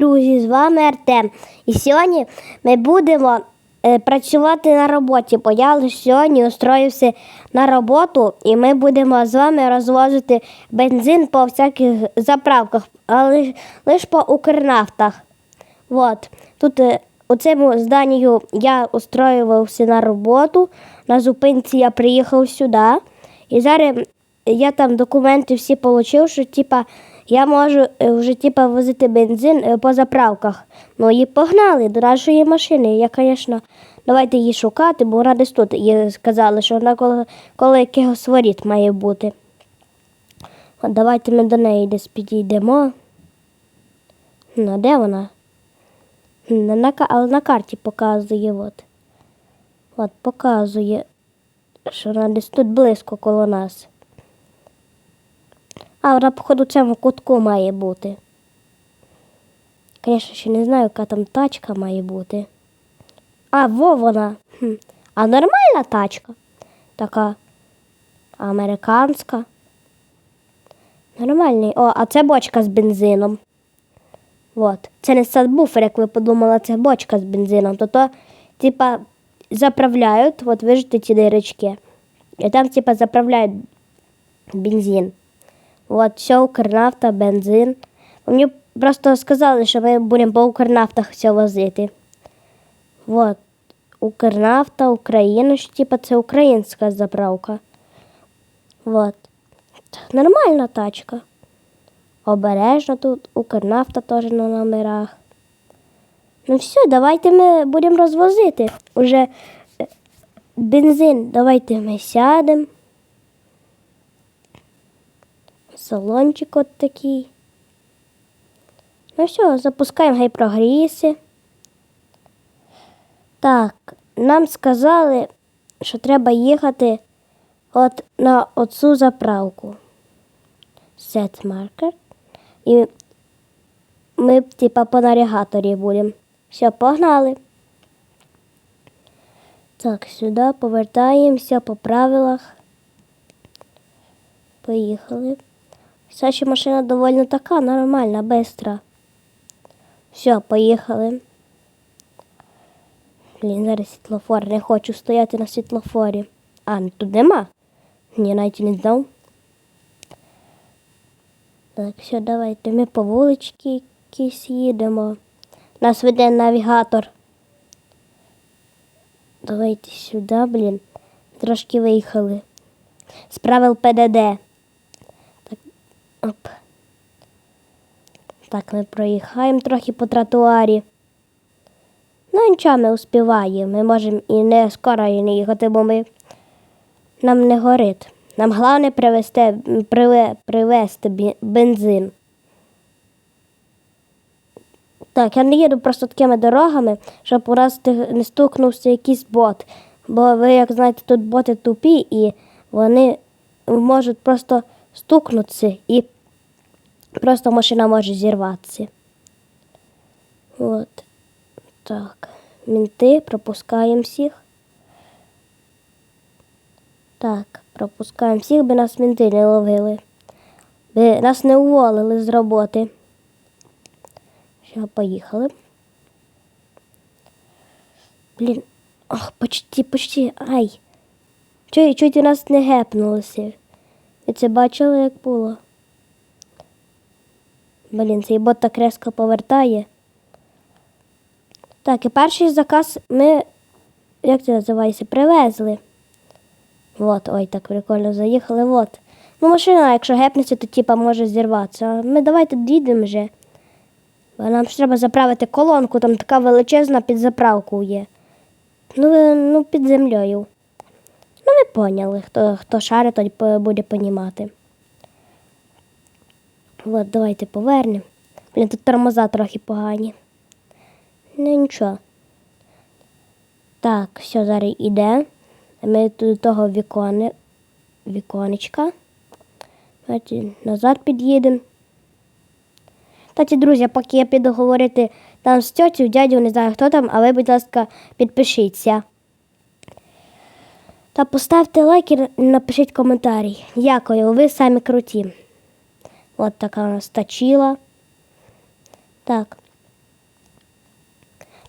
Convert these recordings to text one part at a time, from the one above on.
Друзі, з вами Артем. І сьогодні ми будемо е, працювати на роботі, бо я сьогодні устроївся на роботу, і ми будемо з вами розвозити бензин по всяких заправках, але лише по Укрнафтах. От. Тут е, у цьому зданню я устроювався на роботу. На зупинці я приїхав сюди. І зараз я там документи всі отримав, що типа, я можу е, вже типа, возити бензин е, по заправках. Ну і погнали до нашої машини. Я, звісно, давайте її шукати, бо вона десь тут. І сказали, що вона коло, коло якогось воріт має бути. От давайте ми до неї десь підійдемо. Ну, де вона? На, на, але на карті показує. От. От показує, що вона десь тут близько коло нас. А вона, походу, в цьому кутку має бути. Звісно, ще не знаю, яка там тачка має бути. А, во вона. Хм. А нормальна тачка. Така американська. Нормальний. О, а це бочка з бензином. От. Це не садбуфер, як ви подумали, це бочка з бензином. То то, типа, заправляють, от вижите ці дирочки. І там, типа, заправляють бензин. От, все, Укрнафта, бензин. Мені просто сказали, що ми будемо по Укрнафтах все возити. От. Укрнафта, Україна, що типа це українська заправка. Вот. Нормальна тачка. Обережно тут, Укрнафта теж на номерах. Ну все, давайте ми будемо розвозити. Уже е, бензин, давайте ми сядемо. Салончик от такий. Ну все, запускаємо гай прогріси. Так, нам сказали, що треба їхати от на оцю заправку. Set marker. І ми, типа, по навігаторі будемо. Все, погнали. Так, сюди повертаємося по правилах. Поїхали. Вся ще машина доволі така, нормальна, бистра. Все, поїхали. Блін, зараз світлофор. Не хочу стояти на світлофорі. А, тут нема. Ні, навіть не знав. Так, все, давайте. Ми по вуличці якісь їдемо. Нас веде навігатор. Давайте сюди, блін. Трошки виїхали. З правил ПДД. Оп. Так, ми проїхаємо трохи по тротуарі. Ну, нічого, ми успіваємо. Ми можемо і не скоро і не їхати, бо ми нам не горить. Нам головне привезти, приве, привезти бензин. Так, я не їду просто такими дорогами, щоб у нас не стукнувся якийсь бот. Бо ви, як знаєте, тут боти тупі і вони можуть просто стукнутися і просто машина може зірватися. От. Так. Мінти, пропускаємо всіх. Так, пропускаємо всіх, би нас мінти не ловили. Би нас не уволили з роботи. Що, поїхали. Блін. Ох, почти, почти. Ай. Чуть, чуть у нас не гепнулося. Ви це бачили, як було? Блін, цей бот так резко повертає. Так, і перший заказ ми, як це називається, привезли. От, ой, так прикольно заїхали. От. Ну, машина, якщо гепнеться, то типа може зірватися. Ми давайте дійдемо вже. Нам ж треба заправити колонку, там така величезна під заправку є. Ну, ну під землею. Поняли, хто, хто шарить, той буде понімати. От, давайте повернемо. Блін, тут тормоза трохи погані. Ну нічого. Так, все, зараз іде. Ми до того вікони, віконечка. Давайте назад під'їдемо. Кстати, друзі, поки я піду говорити там з тьотю, дядю, не знаю хто там, а ви, будь ласка, підпишіться. Та поставте лайк і напишіть коментарі. Дякую, ви самі круті. От така у нас. Так.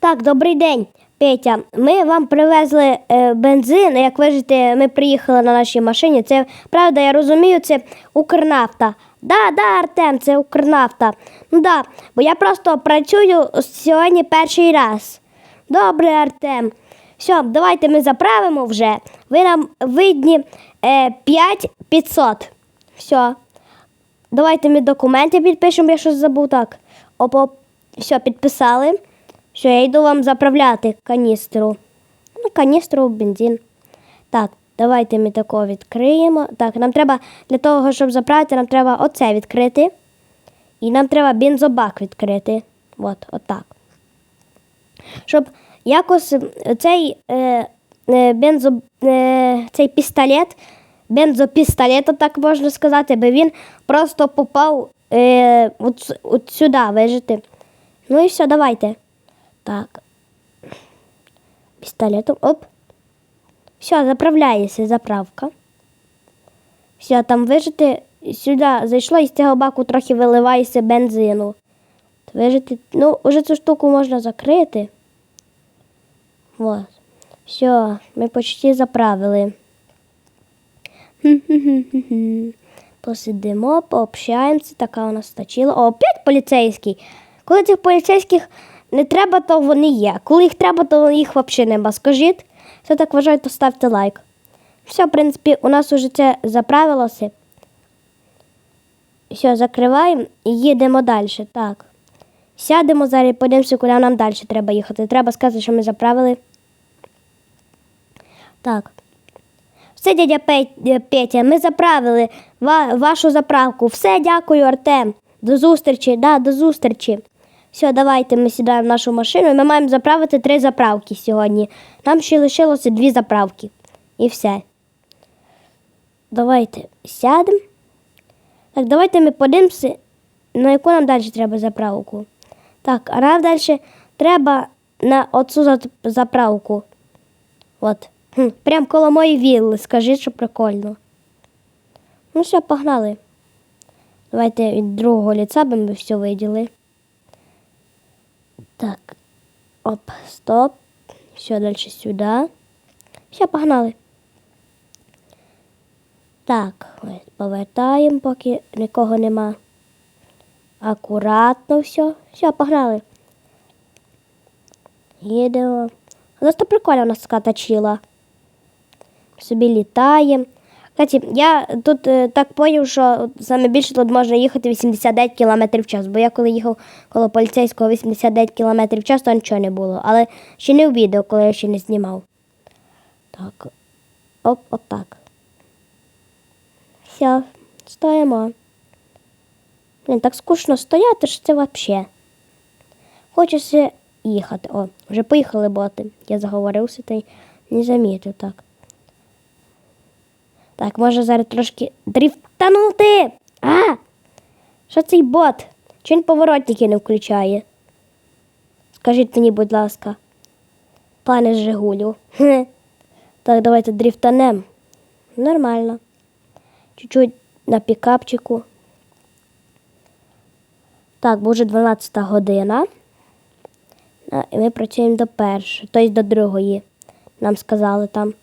Так, добрий день, Петя. Ми вам привезли е, бензин. Як бачите, ми приїхали на нашій машині. Це правда, я розумію, це Укрнафта. Да, да, Артем, це Укрнафта. Ну да, бо я просто працюю сьогодні перший раз. Добре, Артем. Все, давайте ми заправимо вже. Ви нам видні е, 5500. Все. Давайте ми документи підпишемо, я щось забув так. Оп, оп. Все, підписали. Все, я йду вам заправляти каністру. Ну, каністру, бензин. Так, давайте ми такого відкриємо. Так, нам треба для того, щоб заправити, нам треба оце відкрити. І нам треба бензобак відкрити. От, отак. Щоб якось цей, е, е, бензо, е, цей пістолет, бензопістолет, так можна сказати, бо він просто попав е, от, от сюди, вижите. Ну і все, давайте. Так. Пістолетом. Оп. Все, заправляється заправка. Все, там вижити, сюди зайшло і з цього баку трохи виливається бензину. Вижити, ну, уже цю штуку можна закрити. Вот. Все, ми почти заправили. Посидимо, пообщаємося, така у нас точила. О, опять поліцейський. Коли цих поліцейських не треба, то вони є. Коли їх треба, то їх взагалі нема. Скажіть, все так вважаю, то ставте лайк. Все, в принципі, у нас уже це заправилося. Все, закриваємо і їдемо далі. Так. Сядемо зараз і подивимося, куди нам далі треба їхати. Треба сказати, що ми заправили. Так. Все, дядя е, Петя, ми заправили ва- вашу заправку. Все, дякую, Артем. До зустрічі, да, до зустрічі. Все, давайте ми сідаємо в нашу машину і ми маємо заправити три заправки сьогодні. Нам ще лишилося дві заправки. І все. Давайте сядемо. Так, давайте ми подивимося, на яку нам далі треба заправку. Так, а нам далі треба на оцю заправку. От. Хм, прям коло моєї вілли, скажіть, що прикольно. Ну все, погнали. Давайте від другого ліца би ми все виділи. Так. Оп, стоп. Все, далі сюди. Все, погнали. Так, повертаємо, поки нікого нема. Акуратно все. Все, погнали. Їдемо. У нас то прикольно у нас така. Собі літає. Кстати, я тут е, так поняв, що от саме більше тут можна їхати 89 км в час, бо я коли їхав коло поліцейського 89 км в час, то нічого не було. Але ще не в відео, коли я ще не знімав. Так. Оп, отак. Все, стоїмо. Блін, так скучно стояти, що це взагалі. Хочеться їхати. О, вже поїхали боти. Я заговорився та й не замітив так. Так, може зараз трошки дрифтанути. А! Що цей бот? Чи він поворотники не включає? Скажіть мені, будь ласка, пане Жигулю. Так, давайте дрифтанем. Нормально. Чуть-чуть на пікапчику. Так, бо вже 12 година. І ми працюємо до першої, тобто до другої. Нам сказали там.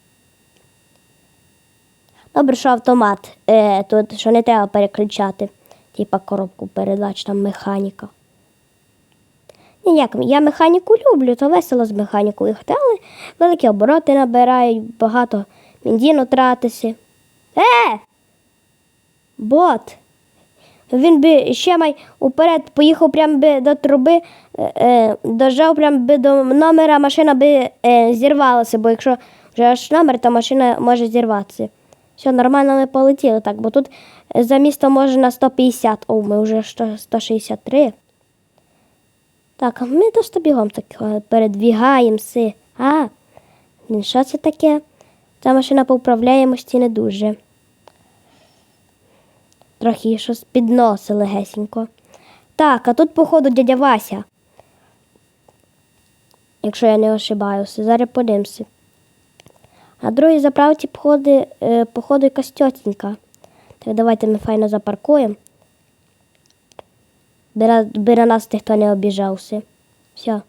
Добре, що автомат. Е, тут що не треба переключати. Типа коробку передач, там механіка. Ні, як, я механіку люблю, то весело з механікою їхати, але великі обороти набирають, багато бензину тратиться. Е! Бот! Він би ще май уперед поїхав прямо би до труби, е, е, дожав прямо би до номера, машина би е, зірвалася, бо якщо вже аж номер, то машина може зірватися. Все, нормально ми полетіли так, бо тут е, за місто може на 150, о, ми вже 163. Так, а ми просто бігом так е, передвігаємося. А, що це таке? Ця машина по управляємості не дуже. Трохи щось підносили гесенько. Так, а тут, походу, дядя Вася. Якщо я не ошибаюся, зараз подивимося. А другій заправці, походу, е, походу якась тьотенька. Так давайте ми файно запаркуємо. Би на, на нас ніхто не обіжався. Все.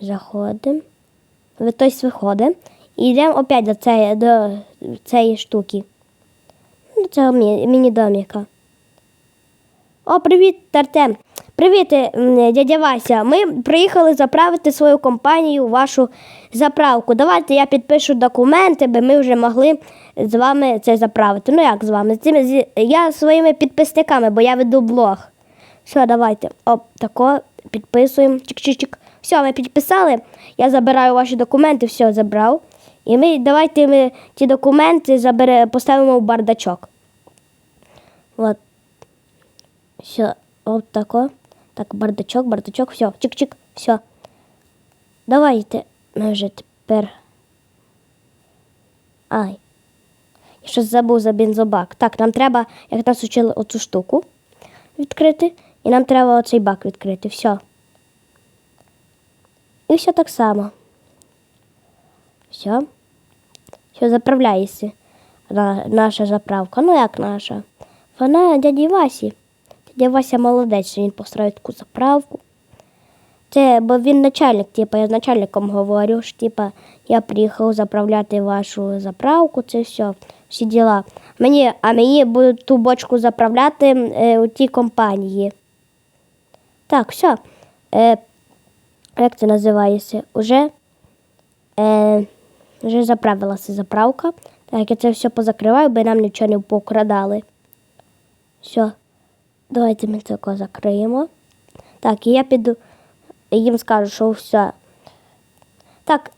Заходимо. Хтось виходить. І йдемо опять до цієї, до цієї штуки. До цього міні-доміка. О, привіт, Артем. Привіт, е, дядя Вася. Ми приїхали заправити свою компанію вашу заправку. Давайте я підпишу документи, би ми вже могли з вами це заправити. Ну як з вами? Я своїми підписниками, бо я веду блог. Все, давайте. Оп, тако, підписуємо. Чик-чик-чик. Все, ми підписали. Я забираю ваші документи, все забрав. І ми давайте ми ті документи забере, поставимо в бардачок. От. Все, от тако. Так, бардачок, бардачок, все, чик-чик, все. Давайте ми вже тепер. Ай. Я щось забув за бензобак. Так, нам треба, як нас учили оцю штуку відкрити, і нам треба оцей бак відкрити. Все. І все так само. Все. Все, заправляється наша заправка. Ну як наша? Вона дяді Васі. Дядя Вася молодець, що він построїв таку заправку. Це, бо він начальник, типу, я з начальником говорю, що типу, я приїхав заправляти вашу заправку, це все, всі діла. Мені, а мені будуть ту бочку заправляти е, у тій компанії. Так, все. Е, як це називається? Уже, е, вже заправилася заправка. Так, я це все позакриваю, бо нам нічого не покрадали. Все. Давайте ми це закриємо. Так, і я піду їм скажу, що все. Так.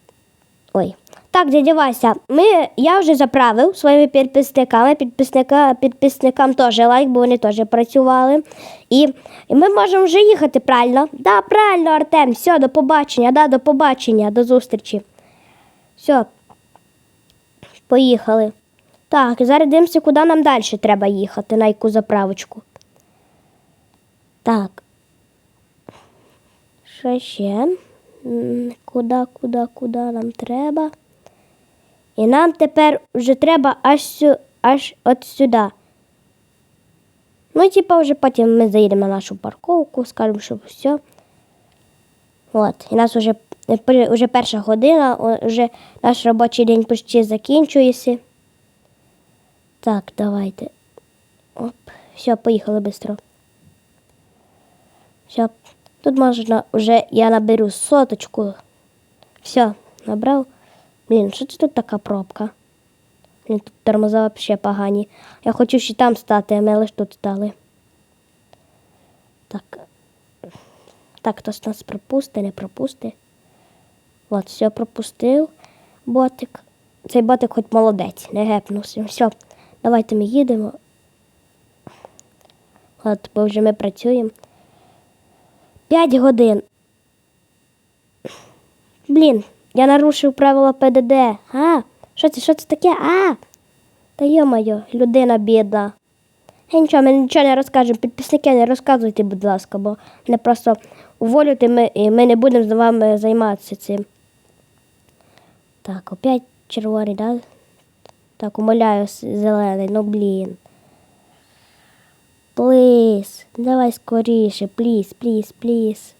Ой. Так, дядя Вася, ми, я вже заправив своїми підписниками. Підписника, підписникам теж лайк, бо вони теж працювали. І, і ми можемо вже їхати, правильно? Да, правильно, Артем. Все, до побачення, да, до побачення, до зустрічі. Все. Поїхали. Так, зараз дивимося, куди нам далі треба їхати, на яку заправочку. Так. Що ще? Куди, куди, куди нам треба? І нам тепер вже треба аж, сю, аж от сюди. Ну, типа, вже потім ми заїдемо на нашу парковку, скажемо, що все. От, і нас вже, вже перша година, вже наш робочий день почти закінчується. Так, давайте. Оп, все, поїхали швидко. Все, тут можна вже я наберу соточку. Все, набрав. Блін, що це тут така пробка? Блін, тут тормоза взагалі погані. Я хочу ще там стати, а ми лише тут стали. Так. Так, хтось нас пропусти, не пропусти. От, все пропустив. Ботик. Цей ботик хоч молодець, не гепнувся. Все, давайте ми їдемо. От, бо вже ми працюємо. П'ять годин. Блін, я нарушив правила ПДД. А, що це, що це таке? А! Та йо-моє, людина бідна. Я нічого, ми нічого не розкажемо. Підписники не розказуйте, будь ласка, бо мене просто уволюють, і ми, і ми не будемо з вами займатися цим. Так, опять червоний, да? Так, умоляю, зелений, ну блін. Пліз, давай скоріше, пліз, пліз, пліз.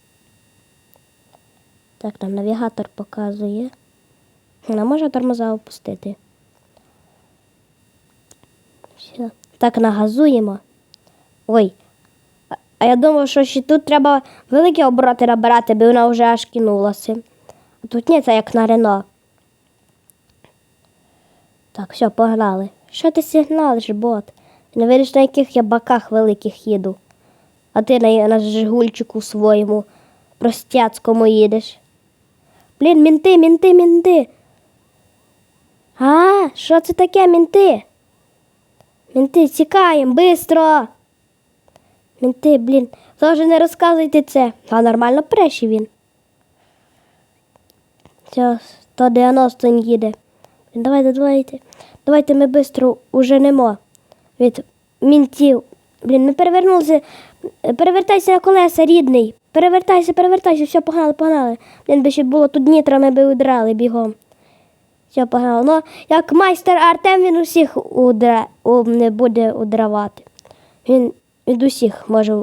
Так, нам навігатор показує. А може тормоза опустити? Все. Так, нагазуємо. Ой. А- я думав, що ще тут треба великі обороти набирати, бо вона вже аж кинулася. А тут ні, це як на Рено. Так, все, погнали. Що ти сигналиш, бот? Ти не видиш, на яких я баках великих їду. А ти на, на Жигульчику своєму простяцькому їдеш. Блін, мінти, мінти, мінти. А, що це таке, мінти? Мінти, тікаємо, бистро. Мінти, блін, теж не розказуйте це. А нормально прещі він. Все, 190 він їде. Давайте, давайте. Давайте ми швидко уженемо від мінтів. Блін, ми перевернулися. Перевертайся на колеса, рідний. Перевертайся, перевертайся, все, погнали, погнали. Блін, би ще було тут нітро, ми би удрали бігом. Все, погнали. Ну, як майстер Артем, він усіх удра... у... не буде удравати. Він від усіх може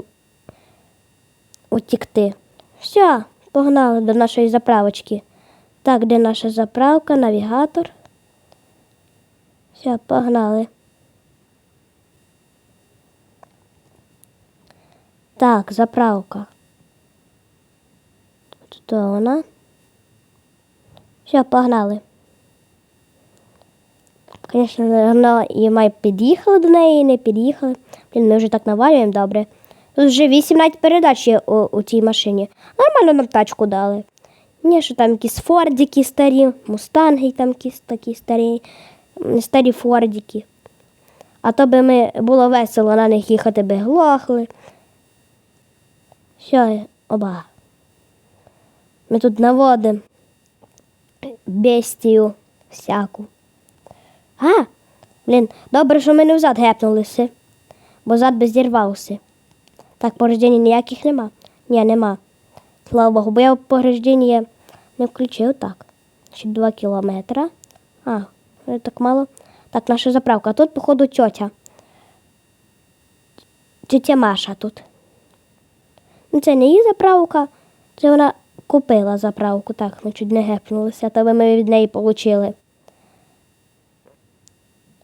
утікти. Все, Погнали до нашої заправочки. Так, де наша заправка, навігатор. Все, погнали. Так, заправка. Тут вона. Все, погнали. Звісно, вона і має під'їхали до неї і не під'їхали. Блін, ми вже так навалюємо добре. Тут вже 18 передач є у, у цій машині. Нормально нам тачку дали. Ні, що там якісь фордики старі, мустанги там якісь такі старі, старі фордики. А то би ми було весело на них їхати би глохли. Все, оба. Ми тут наводимо бестію всяку. А, блін, добре, що ми не взад гепнулися, бо зад би зірвався. Так, повреждень ніяких нема. Ні, нема. Слава Богу, бо я повреждення не включив так. Ще 2 кілометри. А, так мало. Так, наша заправка. Тут, походу, тьотя. Тетя Маша тут. Ну, це не її заправка, це вона купила заправку. Так, ми чуть не гепнулися, то ми від неї отримали.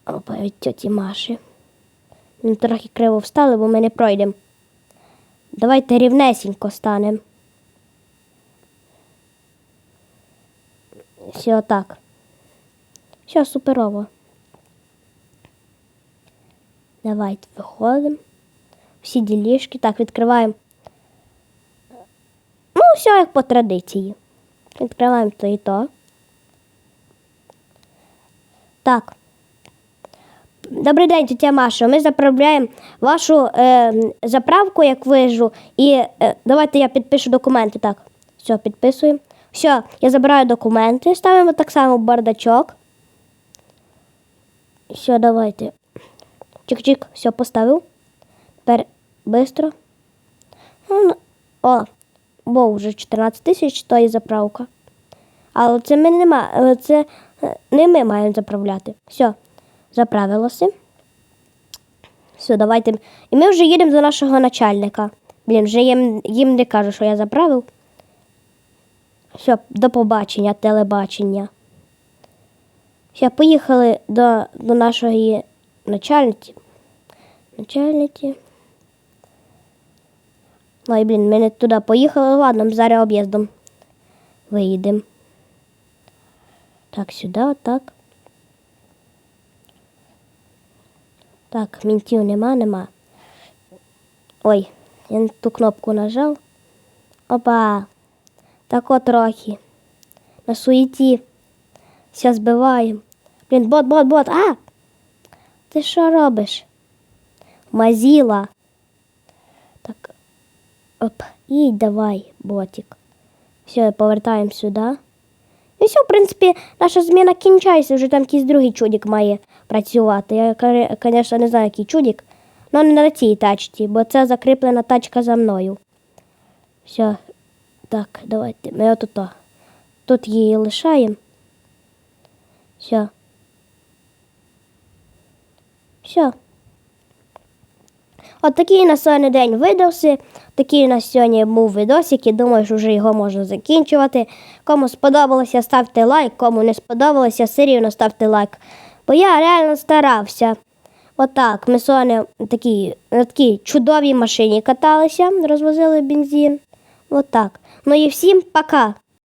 Опа, від тьоті Маші. Ми трохи криво встали, бо ми не пройдемо. Давайте рівнесенько станемо. Все так. Все суперово. Давайте виходимо. Всі ділішки. Так, відкриваємо. Ну, все як по традиції. Відкриваємо то і то. Так. Добрий день, тетя Маша. Ми заправляємо вашу е, заправку, як вижу. І е, давайте я підпишу документи. Так, все, підписуємо. Все, я забираю документи, ставимо так само бардачок. Все, давайте. Чик-чик, все, поставив. Тепер швидко. О, бо вже 14 тисяч стоїть заправка. Але це ми не ма- але це е, не ми маємо заправляти. Все, заправилося. Все, давайте. І ми вже їдемо до нашого начальника. Блін, вже їм, їм не кажу, що я заправив. Все, до побачення, телебачення. Все, поїхали до, до нашої начальниці. Начальниці. Ой, блін, ми не туди поїхали. Ладно, зараз об'їздом виїдемо. Так, сюди, отак. Так, мінтів нема, нема. Ой, я на ту кнопку нажав. Опа. Так от трохи. На суеті. Все збиваємо. Блін, бот, бот, бот. А! Ти що робиш? Мазіла. Так. Оп. І давай, ботик. Все, повертаємо сюди. І все, в принципі, наша зміна кінчається, вже там якийсь другий чудик має працювати. Я, звісно, не знаю, який чудик, але не на цій тачці, бо це закріплена тачка за мною. Все, так, давайте. Ми от тут. Тут її лишаємо. Все. Все. От такий на сьогодні день видався. Такий на сьогодні був відосик і думаю, що вже його можна закінчувати. Кому сподобалося, ставте лайк, кому не сподобалося, все рівно ставте лайк. Бо я реально старався. Отак, ми сьогодні такі, на такій чудовій машині каталися, розвозили бензин. Отак. Ну і всім пока.